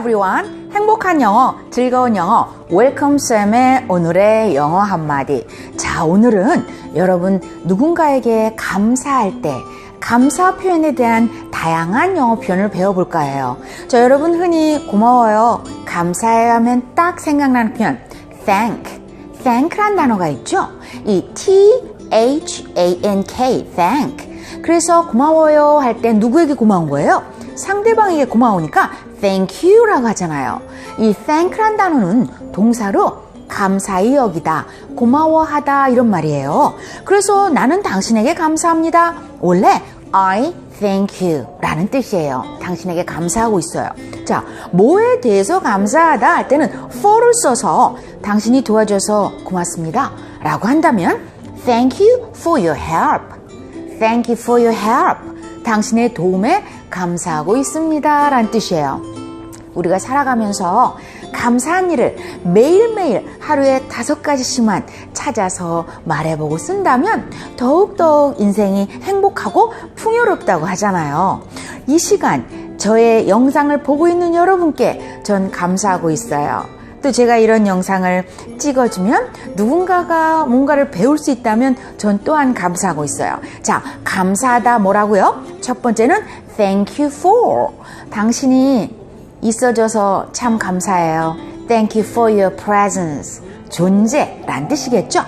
everyone. 행복한 영어, 즐거운 영어, 웰컴 쌤의 오늘의 영어 한마디. 자, 오늘은 여러분 누군가에게 감사할 때 감사 표현에 대한 다양한 영어 표현을 배워볼까 해요. 자, 여러분 흔히 고마워요, 감사해요 하면 딱 생각나는 표현 thank, thank란 단어가 있죠? 이 T-H-A-N-K, thank. 그래서 고마워요 할 때 누구에게 고마운 거예요? 상대방에게 고마우니까 thank you라고 하잖아요. 이 thank란 단어는 동사로 감사히 여기다, 고마워하다 이런 말이에요. 그래서 나는 당신에게 감사합니다. 원래 I thank you 라는 뜻이에요. 당신에게 감사하고 있어요. 자, 뭐에 대해서 감사하다 할 때는 for를 써서 당신이 도와줘서 고맙습니다. 라고 한다면 thank you for your help. Thank you for your help. 당신의 도움에 감사하고 있습니다. 라는 뜻이에요. 우리가 살아가면서 감사한 일을 매일매일 하루에 다섯 가지씩만 찾아서 말해보고 쓴다면 더욱더욱 인생이 행복하고 풍요롭다고 하잖아요. 이 시간 저의 영상을 보고 있는 여러분께 전 감사하고 있어요. 또 제가 이런 영상을 찍어주면 누군가가 뭔가를 배울 수 있다면 전 또한 감사하고 있어요. 자, 감사하다 뭐라고요? 첫 번째는 thank you for. 당신이 있어줘서 참 감사해요. Thank you for your presence. 존재란 뜻이겠죠?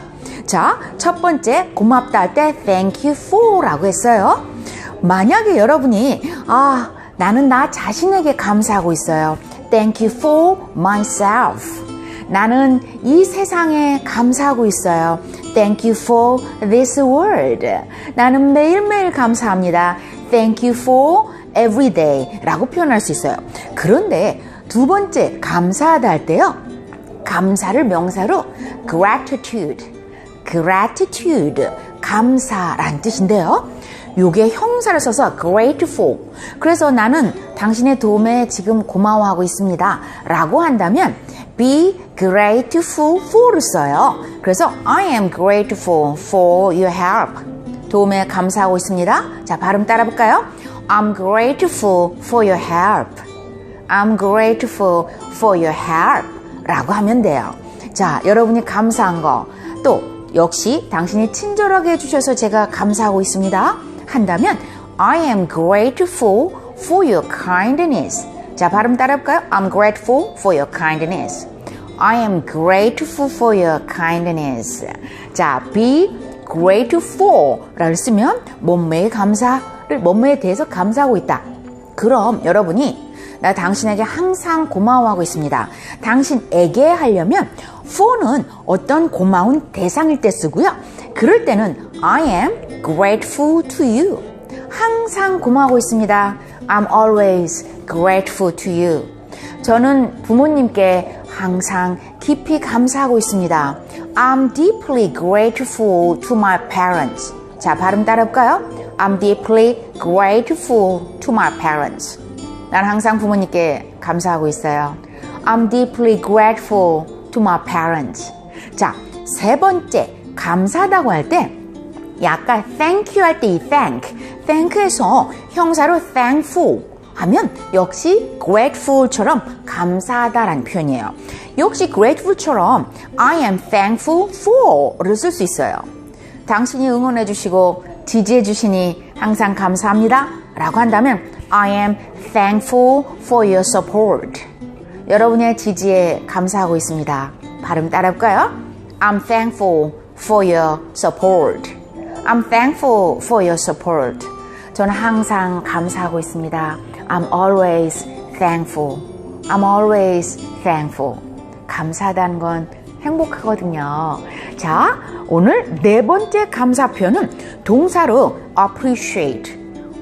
자, 첫 번째 고맙다 할 때 thank you for라고 했어요. 만약에 여러분이 아, 나는 나 자신에게 감사하고 있어요. Thank you for myself. 나는 이 세상에 감사하고 있어요. Thank you for this world. 나는 매일매일 감사합니다. Thank you for every day 라고 표현할 수 있어요. 그런데 두 번째 감사하다 할 때요. 감사를 명사로 gratitude, gratitude, 감사란 뜻인데요. 요게 형사를 써서 grateful. 그래서 나는 당신의 도움에 지금 고마워하고 있습니다. 라고 한다면 be grateful for를 써요. 그래서 I am grateful for your help. 도움에 감사하고 있습니다. 자, 발음 따라 볼까요? I'm grateful for your help. I'm grateful for your help. 라고 하면 돼요. 자, 여러분이 감사한 거. 또, 역시 당신이 친절하게 해주셔서 제가 감사하고 있습니다. 한다면, I am grateful for your kindness. 자, 발음 따라볼까요? I'm grateful for your kindness. I am grateful for your kindness. 자, be grateful 라를 쓰면 몸매의 감사를, 몸매에 대해서 감사하고 있다. 그럼 여러분이 나 당신에게 항상 고마워하고 있습니다. 당신에게 하려면 for는 어떤 고마운 대상일 때 쓰고요. 그럴 때는 I am grateful to you. 항상 고마워하고 있습니다. I'm always grateful to you. 저는 부모님께 항상 깊이 감사하고 있습니다. I'm deeply grateful to my parents. 자, 발음 따라볼까요? I'm deeply grateful to my parents. 난 항상 부모님께 감사하고 있어요. I'm deeply grateful to my parents. 자, 세 번째, 감사하다고 할 때, 약간 thank you 할 때 이 thank, thank에서 형사로 thankful 하면 역시 grateful처럼 감사하다라는 표현이에요. 역시 grateful처럼 I am thankful for를 쓸 수 있어요. 당신이 응원해 주시고 지지해 주시니 항상 감사합니다. 라고 한다면 I am thankful for your support. 여러분의 지지에 감사하고 있습니다. 발음 따라볼까요? I'm thankful for your support. I'm thankful for your support. 저는 항상 감사하고 있습니다. I'm always thankful. I'm always thankful. 감사하다는 건 행복하거든요. 자, 오늘 네 번째 감사 표현은 동사로 appreciate,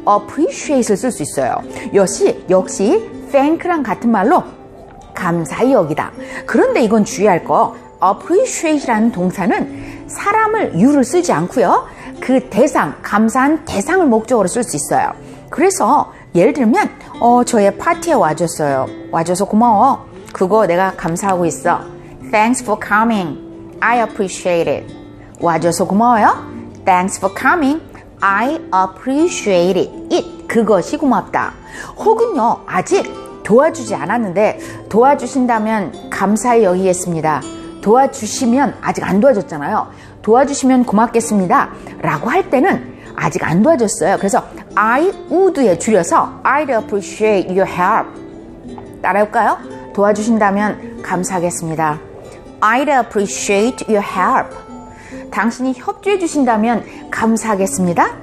appreciate를 쓸수 있어요. 역시, 역시 thank랑 같은 말로 감사히 여기다. 그런데 이건 주의할 거, appreciate라는 동사는 사람을 you를 쓰지 않고요. 그 대상, 감사한 대상을 목적으로 쓸 수 있어요. 그래서 예를 들면 어 저의 파티에 와줬어요. 와줘서 고마워. 그거 내가 감사하고 있어. Thanks for coming. I appreciate it. 와줘서 고마워요. Thanks for coming. I appreciate it. 그것이 고맙다. 혹은요, 아직 도와주지 않았는데 도와주신다면 감사히 여기겠습니다. 도와주시면 아직 안 도와줬잖아요. 도와주시면 고맙겠습니다. 라고 할 때는 아직 안 도와줬어요. 그래서 I would에 줄여서 I'd appreciate your help. 따라해볼까요? 도와주신다면 감사하겠습니다. I'd appreciate your help. 당신이 협조해 주신다면 감사하겠습니다.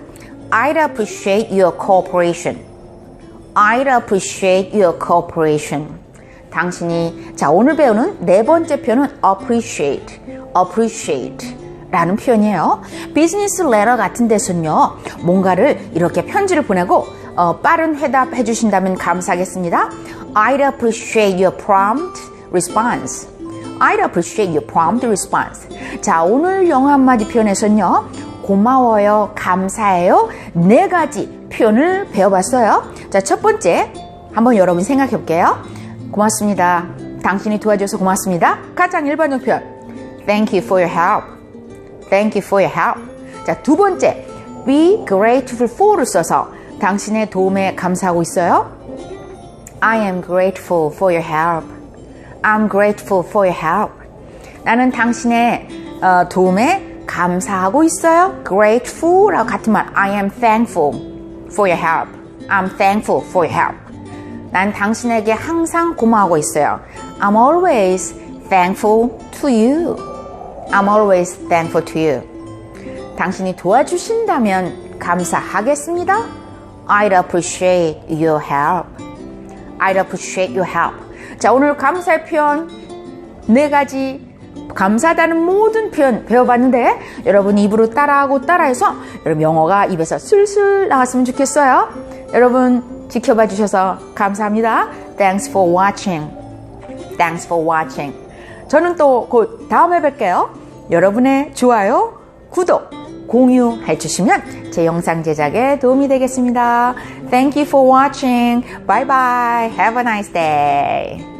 I'd appreciate your cooperation. I'd appreciate your cooperation. 당신이 자 오늘 배우는 네 번째 표현은 appreciate, appreciate 라는 표현이에요. 비즈니스 레터 같은 데서는요 뭔가를 이렇게 편지를 보내고 어, 빠른 회답해 주신다면 감사하겠습니다. I'd appreciate your prompt response. I'd appreciate your prompt response. 자 오늘 영어 한마디 표현에서는요 고마워요, 감사해요 네 가지 표현을 배워봤어요. 자 첫 번째 한번 여러분 생각해 볼게요. 고맙습니다. 당신이 도와줘서 고맙습니다. 가장 일반적 표현. Thank you for your help. Thank you for your help. 자, 두 번째. Be grateful for를 써서 당신의 도움에 감사하고 있어요. I am grateful for your help. I'm grateful for your help. 나는 당신의 어, 도움에 감사하고 있어요. grateful라고 같은 말. I am thankful for your help. I'm thankful for your help. 난 당신에게 항상 고마워하고 있어요. I'm always thankful to you. I'm always thankful to you. 당신이 도와주신다면 감사하겠습니다. I'd appreciate your help. I'd appreciate your help. 자, 오늘 감사의 표현 네 가지 감사하다는 모든 표현 배워봤는데 여러분 입으로 따라하고 따라해서 여러분 영어가 입에서 술술 나왔으면 좋겠어요. 여러분 지켜봐 주셔서 감사합니다. Thanks for watching. Thanks for watching. 저는 또 곧 다음에 뵐게요. 여러분의 좋아요, 구독, 공유해 주시면 제 영상 제작에 도움이 되겠습니다. Thank you for watching. Bye bye. Have a nice day.